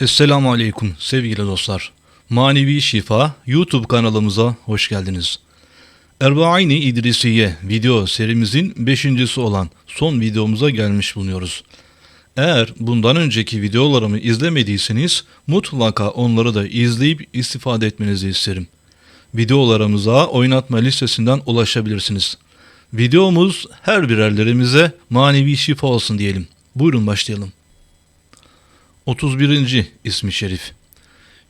Esselamu Aleyküm sevgili dostlar. Manevi Şifa YouTube kanalımıza hoş geldiniz. Erbaini İdrisiye video serimizin beşincisi olan son videomuza gelmiş bulunuyoruz. Eğer bundan önceki videolarımı izlemediyseniz mutlaka onları da izleyip istifade etmenizi isterim. Videolarımıza oynatma listesinden ulaşabilirsiniz. Videomuz her birerlerimize manevi şifa olsun diyelim. Buyurun başlayalım. 31. ismi şerif.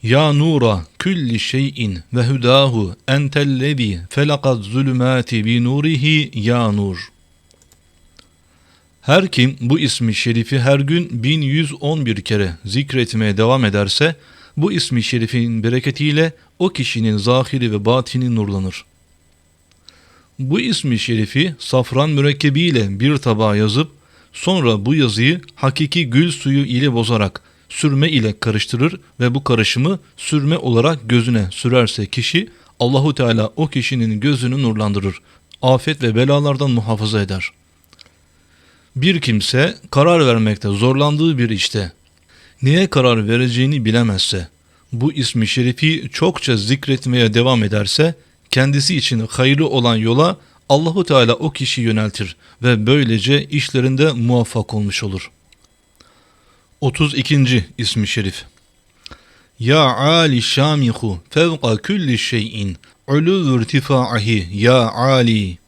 Ya nura külli şeyin ve hudahu entellezi felakat zulümati bi nurihi ya nur. Her kim bu ismi şerifi her gün 1111 kere zikretmeye devam ederse bu ismi şerifin bereketiyle o kişinin zahiri ve batini nurlanır. Bu ismi şerifi safran mürekkebiyle bir tabağa yazıp sonra bu yazıyı hakiki gül suyu ile bozarak sürme ile karıştırır ve bu karışımı sürme olarak gözüne sürerse kişi Allahu Teala o kişinin gözünü nurlandırır. Afet ve belalardan muhafaza eder. Bir kimse karar vermekte zorlandığı bir işte neye karar vereceğini bilemezse bu ismi şerifi çokça zikretmeye devam ederse kendisi için hayırlı olan yola Allahu Teala o kişi yöneltir ve böylece işlerinde muvaffak olmuş olur.'' 32. ismi şerif. Ya Ali şamihu fevqa kulli şeyin ulu irtifaihi ya Ali.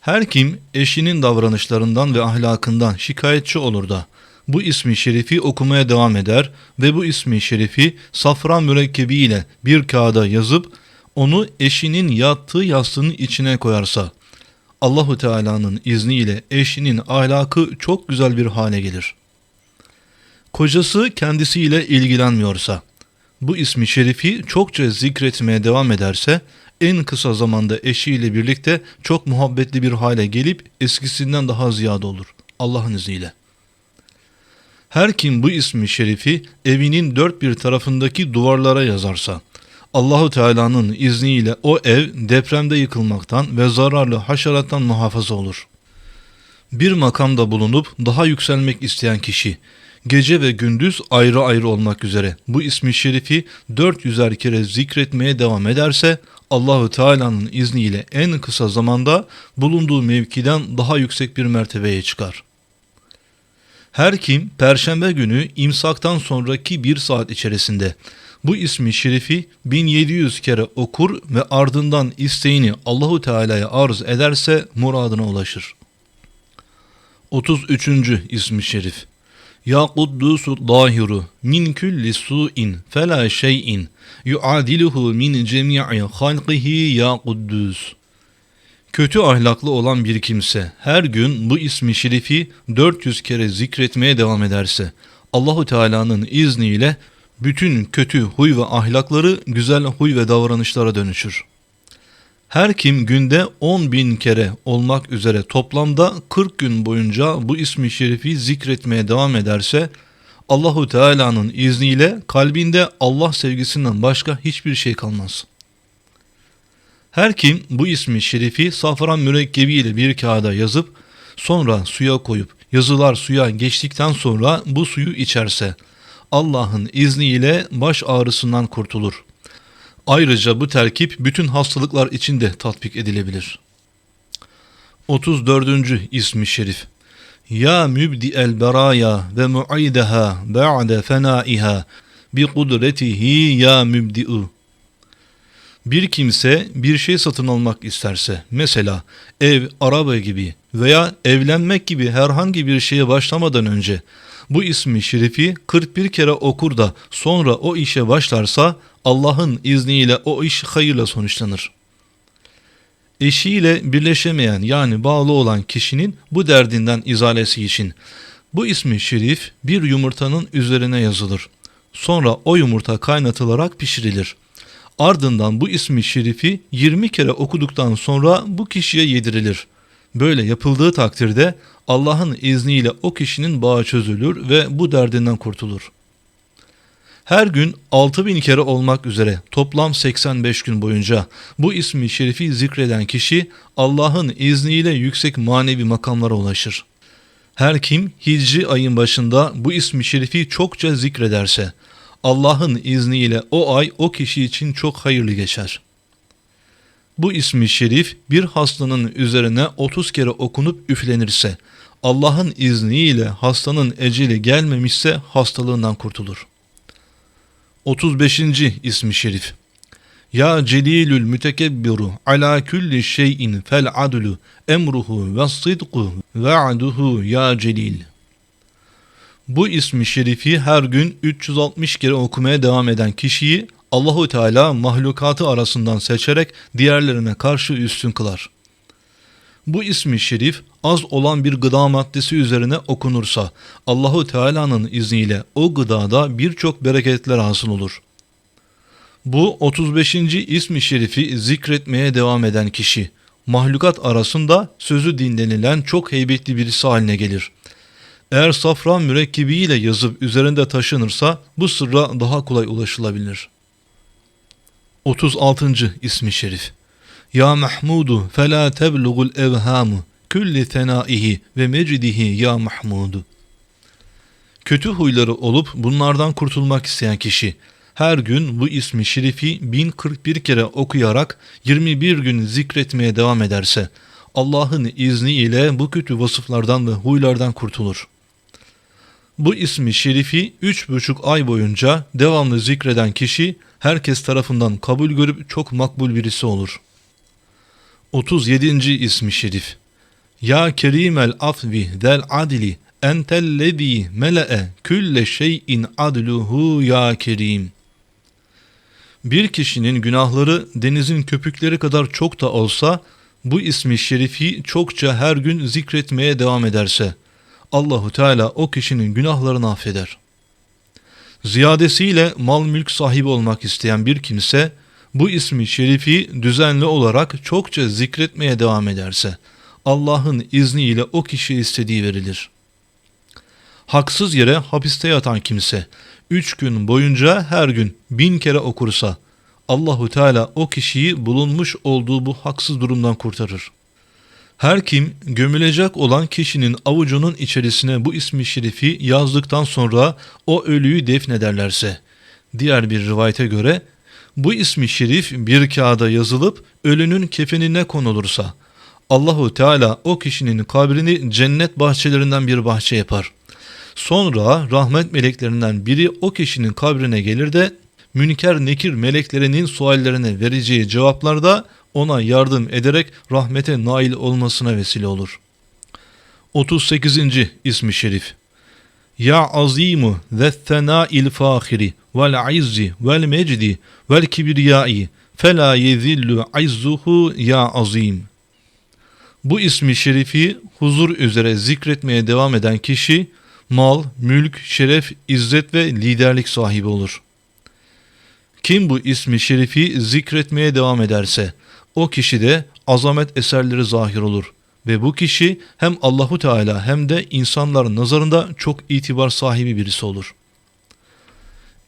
Her kim eşinin davranışlarından ve ahlakından şikayetçi olur da bu ismi şerifi okumaya devam eder ve bu ismi şerifi safran mürekkebi ile bir kağıda yazıp onu eşinin yattığı yastığının içine koyarsa Allahu Teala'nın izniyle eşinin ahlakı çok güzel bir hale gelir.'' Kocası kendisiyle ilgilenmiyorsa, bu ismi şerifi çokça zikretmeye devam ederse, en kısa zamanda eşiyle birlikte çok muhabbetli bir hale gelip eskisinden daha ziyade olur. Allah'ın izniyle. Her kim bu ismi şerifi evinin dört bir tarafındaki duvarlara yazarsa, Allahu Teala'nın izniyle o ev depremde yıkılmaktan ve zararlı haşerattan muhafaza olur. Bir makamda bulunup daha yükselmek isteyen kişi, gece ve gündüz ayrı ayrı olmak üzere bu ismi şerifi 400'er kere zikretmeye devam ederse Allahü Teala'nın izniyle en kısa zamanda bulunduğu mevkiden daha yüksek bir mertebeye çıkar. Her kim perşembe günü imsaktan sonraki bir saat içerisinde bu ismi şerifi 1700 kere okur ve ardından isteğini Allahu Teala'ya arz ederse muradına ulaşır. 33. ismi şerif ya Kuddusu dahiru min külli su'in fela şey'in yuadiluhu min cemi'i halqihi ya Kuddus. Kötü ahlaklı olan bir kimse her gün bu ismi şerifi 400 kere zikretmeye devam ederse Allahu Teala'nın izniyle bütün kötü huy ve ahlakları güzel huy ve davranışlara dönüşür. Her kim günde 10 bin kere olmak üzere toplamda 40 gün boyunca bu ismi şerifi zikretmeye devam ederse Allahu Teala'nın izniyle kalbinde Allah sevgisinden başka hiçbir şey kalmaz. Her kim bu ismi şerifi safran mürekkebi ile bir kağıda yazıp sonra suya koyup yazılar suya geçtikten sonra bu suyu içerse Allah'ın izniyle baş ağrısından kurtulur. Ayrıca bu terkip bütün hastalıklar için de tatbik edilebilir. 34. ismi şerif Ya mübdi'el beraya ve mu'ideha ba'de fenaiha bi kudretihi ya mübdi'u bir kimse bir şey satın almak isterse, mesela ev, araba gibi veya evlenmek gibi herhangi bir şeye başlamadan önce bu ismi şerifi 41 kere okur da sonra o işe başlarsa Allah'ın izniyle o iş hayırla sonuçlanır. Eşiyle birleşemeyen yani bağlı olan kişinin bu derdinden izalesi için bu ismi şerif bir yumurtanın üzerine yazılır. Sonra o yumurta kaynatılarak pişirilir. Ardından bu ismi şerifi 20 kere okuduktan sonra bu kişiye yedirilir. Böyle yapıldığı takdirde Allah'ın izniyle o kişinin bağı çözülür ve bu derdinden kurtulur. Her gün 6000 kere olmak üzere toplam 85 gün boyunca bu ismi şerifi zikreden kişi Allah'ın izniyle yüksek manevi makamlara ulaşır. Her kim Hicri ayın başında bu ismi şerifi çokça zikrederse Allah'ın izniyle o ay o kişi için çok hayırlı geçer. Bu ismi şerif bir hastanın üzerine 30 kere okunup üflenirse Allah'ın izniyle hastanın eceli gelmemişse hastalığından kurtulur. 35. ismi şerif Ya celilül mütekebbiru ala külli şeyin fel adlu emruhu ve sıdku ve'duhu ya celil. Bu ismi şerifi her gün 360 kere okumaya devam eden kişiyi Allahu Teala mahlukatı arasından seçerek diğerlerine karşı üstün kılar. Bu ismi şerif az olan bir gıda maddesi üzerine okunursa Allahu Teala'nın izniyle o gıdada birçok bereketler hasıl olur. Bu 35. ismi şerifi zikretmeye devam eden kişi mahlukat arasında sözü dinlenilen çok heybetli birisi haline gelir. Eğer safran mürekkebiyle yazıp üzerinde taşınırsa bu sırra daha kolay ulaşılabilir. 36. ismi şerif Ya Mahmudu fela teblugul evhamu külli tenaihi ve mecridihi ya Mahmudu Kötü huyları olup bunlardan kurtulmak isteyen kişi her gün bu ismi şerifi 1041 kere okuyarak 21 gün zikretmeye devam ederse Allah'ın izniyle bu kötü vasıflardan ve huylardan kurtulur. Bu ismi şerifi üç buçuk ay boyunca devamlı zikreden kişi herkes tarafından kabul görüp çok makbul birisi olur. 37. ismi şerif Ya kerimel afvi del adili entellezî mele'e külle şeyin adluhu ya kerim. Bir kişinin günahları denizin köpükleri kadar çok da olsa bu ismi şerifi çokça her gün zikretmeye devam ederse Allahu Teala o kişinin günahlarını affeder. Ziyadesiyle mal mülk sahibi olmak isteyen bir kimse bu ismi şerifi düzenli olarak çokça zikretmeye devam ederse Allah'ın izniyle o kişiye istediği verilir. Haksız yere hapiste yatan kimse üç gün boyunca her gün bin kere okursa Allahu Teala o kişiyi bulunmuş olduğu bu haksız durumdan kurtarır. Her kim gömülecek olan kişinin avucunun içerisine bu ismi şerifi yazdıktan sonra o ölüyü defnederlerse, diğer bir rivayete göre bu ismi şerif bir kağıda yazılıp ölünün kefenine konulursa, Allahu Teala o kişinin kabrini cennet bahçelerinden bir bahçe yapar. Sonra rahmet meleklerinden biri o kişinin kabrine gelir de münker nekir meleklerinin suallerine vereceği cevaplarda ona yardım ederek rahmete nail olmasına vesile olur. 38. ismi şerif Ya azimu ve il fahiri vel izzi vel mecdi vel kibriyai fela yezillu izzuhu ya azim. Bu ismi şerifi huzur üzere zikretmeye devam eden kişi mal, mülk, şeref, izzet ve liderlik sahibi olur. Kim bu ismi şerifi zikretmeye devam ederse o kişi de azamet eserleri zahir olur ve bu kişi hem Allahu Teala hem de insanların nazarında çok itibar sahibi birisi olur.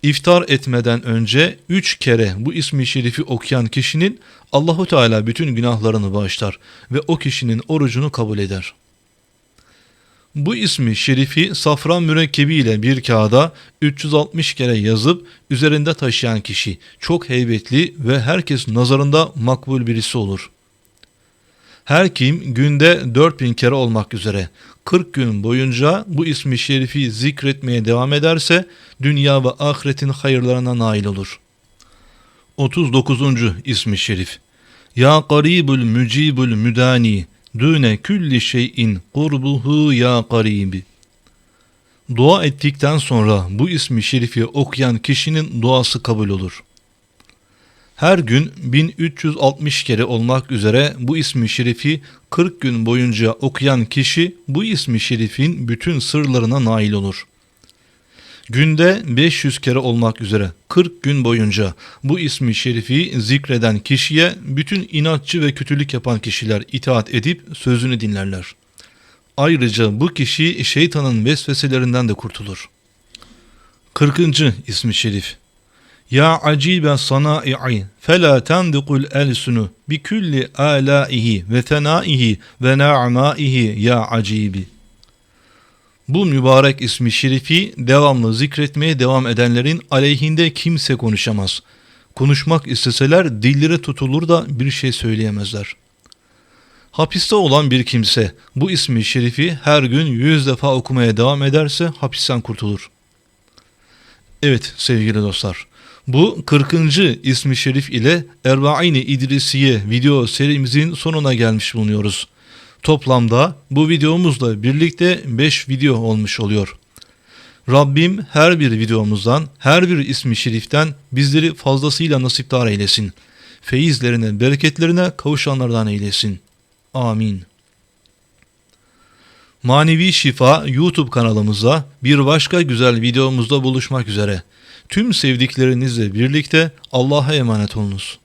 İftar etmeden önce üç kere bu ismi şerifi okuyan kişinin Allahu Teala bütün günahlarını bağışlar ve o kişinin orucunu kabul eder.'' Bu ismi şerifi safran mürekkebi ile bir kağıda 360 kere yazıp üzerinde taşıyan kişi çok heybetli ve herkes nazarında makbul birisi olur. Her kim günde 4000 kere olmak üzere 40 gün boyunca bu ismi şerifi zikretmeye devam ederse dünya ve ahiretin hayırlarına nail olur. 39. ismi şerif Ya garibul mücibul müdani Düne külli şeyin kurbuhu ya garibi. Dua ettikten sonra bu ismi şerifi okuyan kişinin duası kabul olur. Her gün 1360 kere olmak üzere bu ismi şerifi 40 gün boyunca okuyan kişi bu ismi şerifin bütün sırlarına nail olur. Günde 500 kere olmak üzere 40 gün boyunca bu ismi şerifi zikreden kişiye bütün inatçı ve kötülük yapan kişiler itaat edip sözünü dinlerler. Ayrıca bu kişi şeytanın vesveselerinden de kurtulur. 40. ismi şerif Ya acibe sanai'i fela tendikul elsunu bi kulli alaihi ve tenaihi ve na'maihi ya acibi Bu mübarek ismi şerifi devamlı zikretmeye devam edenlerin aleyhinde kimse konuşamaz. Konuşmak isteseler dilleri tutulur da bir şey söyleyemezler. Hapiste olan bir kimse bu ismi şerifi her gün yüz defa okumaya devam ederse hapisten kurtulur. Evet sevgili dostlar. Bu 40. ismi şerif ile Erbaini İdrisiye video serimizin sonuna gelmiş bulunuyoruz. Toplamda bu videomuzla birlikte 5 video olmuş oluyor. Rabbim her bir videomuzdan, her bir ismi şeriften bizleri fazlasıyla nasiptar eylesin. Feyizlerine, bereketlerine kavuşanlardan eylesin. Amin. Manevi Şifa YouTube kanalımızda bir başka güzel videomuzda buluşmak üzere. Tüm sevdiklerinizle birlikte Allah'a emanet olunuz.